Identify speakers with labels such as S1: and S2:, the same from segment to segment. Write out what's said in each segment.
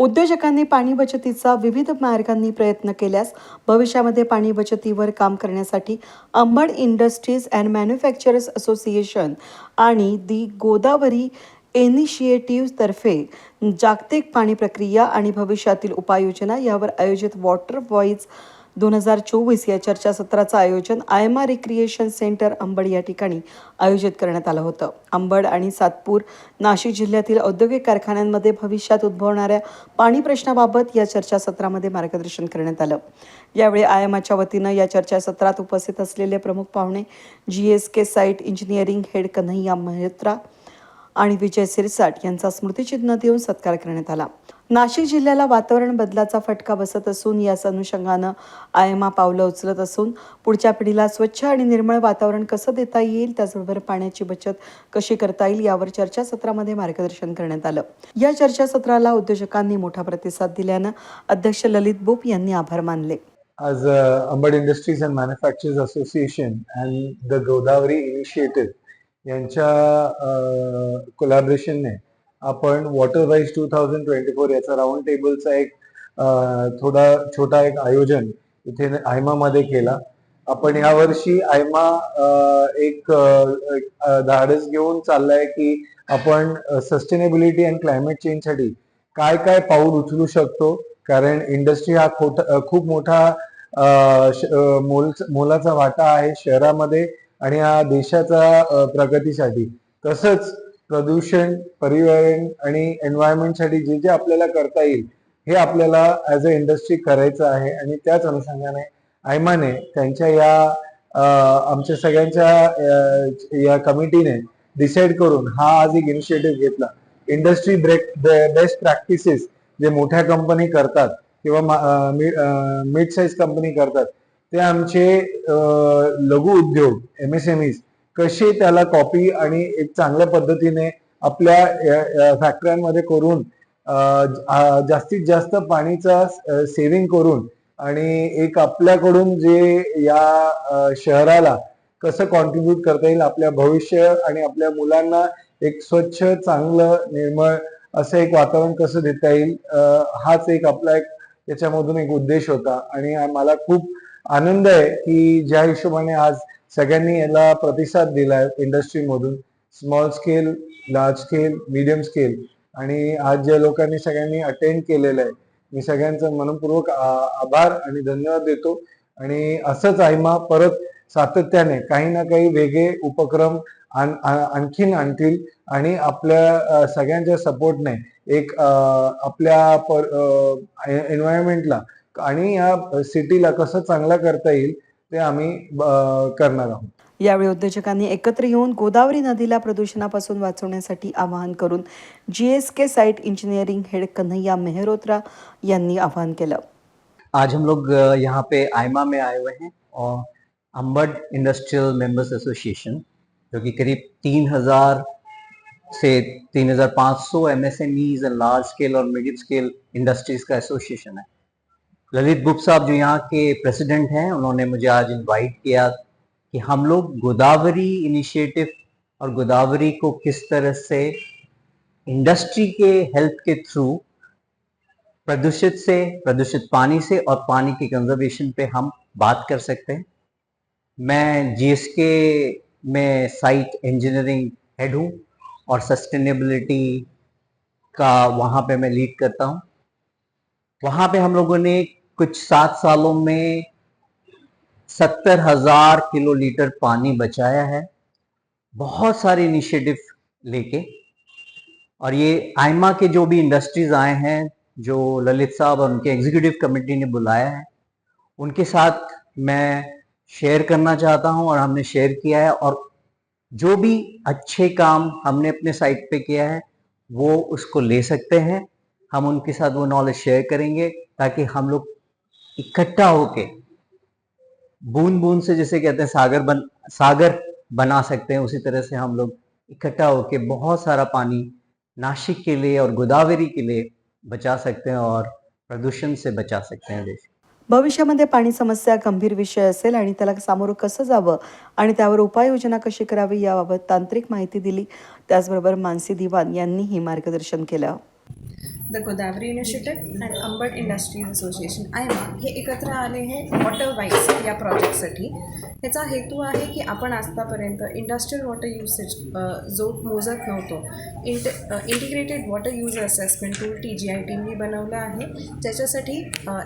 S1: उद्योजकांनी पाणी बचतीचा विविध मार्गांनी प्रयत्न केल्यास भविष्यामध्ये पाणी बचतीवर काम करण्यासाठी Ambad industries and manufacturers association आणि दी गोदावरी इनिशिएटिव्हतर्फे जागतिक पाणी प्रक्रिया आणि भविष्यातील उपाययोजना यावर आयोजित वॉटर वॉईज दोन हजार चोवीस या चर्चासत्राचं आयोजन आयमा रिक्रिएशन सेंटर अंबड या ठिकाणी आयोजित करण्यात आलं होतं. अंबड आणि सातपूर नाशिक जिल्ह्यातील औद्योगिक कारखान्यांमध्ये भविष्यात उद्भवणाऱ्या पाणी प्रश्नाबाबत या चर्चासत्रामध्ये मार्गदर्शन करण्यात आलं. यावेळी आयमाच्या वतीनं या चर्चासत्रात उपस्थित असलेले प्रमुख पाहुणे G S K site engineering head Kanhaiya Mehtra आणि विजय सिरसाट यांचा स्मृतिचिन्ह देऊन सत्कार करण्यात आला. नाशिक जिल्ह्याला वातावरण बदलाचा फटका बसत असून याच अनुषंगानं आयमा पावलं उचलत असून पुढच्या पिढीला स्वच्छ आणि निर्मळ वातावरण कसं देता येईल त्याचबरोबर पाण्याची बचत कशी करता येईल यावर चर्चासत्रामध्ये मार्गदर्शन करण्यात आलं. या चर्चासत्राला उद्योजकांनी मोठा प्रतिसाद दिल्यानं अध्यक्ष ललित बोप यांनी आभार मानले.
S2: As uh, Ambad Industries and Manufacturers Association and the Godavari Initiative यांच्या uh, कोलॅबरेशनने आपण water rise two thousand twenty four याचा राऊंड टेबलचा एक थोडा छोटा एक आयोजन इथे आयमामध्ये केला. आपण यावर्षी आयमा एक धाडस घेऊन चाललाय की आपण सस्टेनेबिलिटी अँड क्लायमेट चेंजसाठी काय काय पाऊल उचलू शकतो? कारण इंडस्ट्री हा खोट खूप मोठा मोल मोलाचा वाटा आहे शहरामध्ये आणि या देशाचा प्रगतीसाठी. तसंच प्रदूषण पर्यावरण आणि एन्व्हायरमेंटसाठी जे जे आपल्याला करता येईल हे आपल्याला ऍज अ इंडस्ट्री करायचं आहे. आणि त्याच अनुषंगाने आयमाने त्यांच्या या आमच्या सगळ्यांच्या या कमिटीने डिसाईड करून हा आज एक इनिशिएटिव्ह घेतला. इंडस्ट्री ब्रेक बेस्ट प्रॅक्टिसेस जे मोठ्या कंपनी करतात किंवा मिड साईज कंपनी करतात ते आमचे लघु उद्योग एम एस एम कसे त्याला कॉपी आणि एक चांगल्या पद्धतीने आपल्या फॅक्टऱ्यांमध्ये करून जास्तीत जास्त पाणीचा सेव्हिंग करून आणि एक आपल्याकडून जे या शहराला कसं कॉन्ट्रीब्युट करता येईल आपल्या भविष्य आणि आपल्या मुलांना एक स्वच्छ चांगलं निर्मळ असं एक वातावरण कसं देता येईल हाच एक आपला एक त्याच्यामधून एक उद्देश होता. आणि मला खूप आनंद आहे की ज्या हिशोबाने आज सगळ्यांनी याला प्रतिसाद दिलाय इंडस्ट्रीमधून small scale large scale medium scale आणि आज ज्या लोकांनी सगळ्यांनी अटेंड केलेलं आहे मी सगळ्यांचं मनपूर्वक आभार आणि धन्यवाद देतो. आणि असंच आयमा परत सातत्याने काही ना काही वेगळे उपक्रम आणखीन आणतील. आणि आपल्या सगळ्यांच्या सपोर्टने एक आपल्या एन्व्हायरमेंटला आणि या सिटीला कसं चांगला करता येईल ते आम्ही करणार आहोत.
S1: यावेळी उद्योजकांनी एकत्र येऊन गोदावरी नदीला प्रदूषणापासून वाचवण्यासाठी आवाहन करून G S K site engineering head Kanhaiya Mehrotra यांनी आवाहन केलं.
S3: आज हम लोग यहाँ पे आयमा में आए हुए हैं और अंबड इंडस्ट्रियल मेंबर्स एसोसिएशन जो कि करीब तीन हजार से तीन हजार पाँच सौ M S M and large scale और मीडियम स्केल इंडस्ट्रीज का एसोसिएशन है। ललित बुप साहब जो यहाँ के प्रेसिडेंट हैं, उन्होंने मुझे आज इनवाइट किया कि हम लोग गोदावरी इनिशिएटिव और गोदावरी को किस तरह से इंडस्ट्री के हेल्प के थ्रू प्रदूषित से, प्रदूषित पानी से और पानी के कंजर्वेशन पे हम बात कर सकते हैं। मैं जीएसके में साइट इंजीनियरिंग हेड हूँ और सस्टेनेबिलिटी का वहाँ पे मैं लीड करता हूँ। वहाँ पे हम लोगों ने कुछ सात सालों में सत्तर हज़ार किलो लीटर पानी बचाया है। बहुत सारे इनिशिएटिव लेके। और ये आयमा के जो भी इंडस्ट्रीज़ आए हैं, जो ललित साहब और उनके एग्जीक्यूटिव कमेटी ने बुलाया है, उनके साथ मैं शेयर करना चाहता हूँ और हमने शेयर किया है और जो भी अच्छे काम हमने अपने साइट पे किया है, वो उसको ले सकते हैं। हम उनके साथ वो नॉलेज शेयर करेंगे ताकि हम लोग इकट्ठा होके बूंद बूंद से जैसे कहते हैं सागर बन सागर बना सकते हैं उसी तरह से हम लोग इकट्ठा होके बहुत सारा पानी नासिक के लिए और गोदावरी के लिए बचा सकते हैं और प्रदूषण से बचा सकते हैं देश।
S1: भविष्यामध्ये पाणी समस्या गंभीर विषय असेल आणि त्याला सामोरं कसं जावं आणि त्यावर उपाययोजना कशी करावी याबाबत तांत्रिक माहिती दिली त्याचबरोबर मानसी दिवान यांनीही मार्गदर्शन केलं.
S4: The Godavari initiative and Ambad industries association. AIMA हे एकत्र आले हे वॉटर वाईज या प्रोजेक्टसाठी ह्याचा हेतू आहे की आपण आत्तापर्यंत इंडस्ट्रियल वॉटर युसेज जो मोजत नव्हतो int integrated water use assessment tool T G I टीमनी बनवलं आहे. ज्याच्यासाठी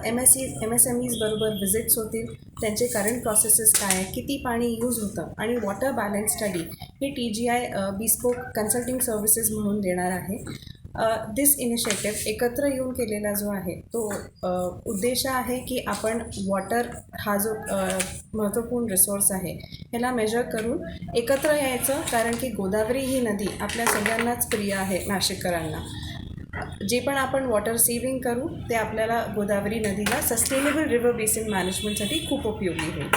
S4: M S E M S M ईजबरोबर visits होतील. त्यांचे करंट प्रोसेसेस काय आहे किती पाणी यूज होतं आणि वॉटर बॅलन्स स्टडी हे T G I bespoke consulting services म्हणून देणार आहे. दिस इनिशिएटिव्ह एकत्र येऊन केलेला जो आहे तो उद्देश आहे की आपण वॉटर हा जो महत्त्वपूर्ण रिसोर्स आहे ह्याला मेजर करून एकत्र यायचं. कारण की गोदावरी ही नदी आपल्या सगळ्यांनाच प्रिय आहे नाशिककरांना. जे पण आपण वॉटर सेव्हिंग करू ते आपल्याला गोदावरी नदीला सस्टेनेबल रिव्हर बेसिन मॅनेजमेंटसाठी खूप उपयोगी होईल.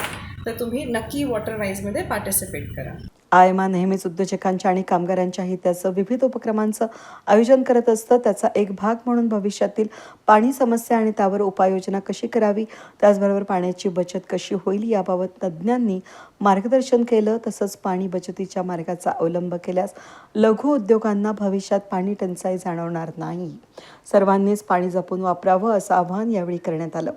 S4: तर तुम्ही नक्की वॉटर वाईजमध्ये पार्टिसिपेट करा.
S1: आयमा नेहमीच उद्योजकांच्या आणि कामगारांच्या हिताचं विविध उपक्रमांचं आयोजन करत असतं. त्याचा एक भाग म्हणून भविष्यातील पाणी समस्या आणि त्यावर उपाययोजना कशी करावी त्याचबरोबर पाण्याची बचत कशी होईल याबाबत तज्ज्ञांनी मार्गदर्शन केलं. तसंच पाणी बचतीच्या मार्गाचा अवलंब केल्यास लघु उद्योगांना भविष्यात पाणी टंचाई जाणवणार नाही. सर्वांनीच पाणी जपून वापरावं असं आवाहन यावेळी करण्यात आलं.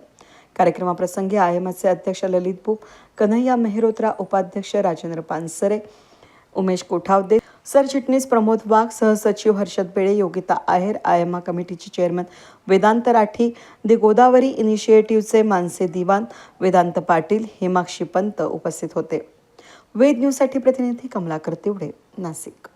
S1: कार्यक्रमाप्रसंगी आय एम एसचे अध्यक्ष ललित भूप कन्हैया मेहरोत्रा उपाध्यक्ष राजेंद्र पानसरे उमेश कोठावदे सरचिटणीस प्रमोद वाघ सहसचिव हर्षद बेळे योगिता आहेर आयमा कमिटीचे चेअरमन वेदांत राठी दि गोदावरी इनिशिएटिव्हचे मानसे दिवान वेदांत पाटील हेमाक्षी पंत उपस्थित होते. वेद न्यूजसाठी प्रतिनिधी कमलाकर तिवडे नाशिक.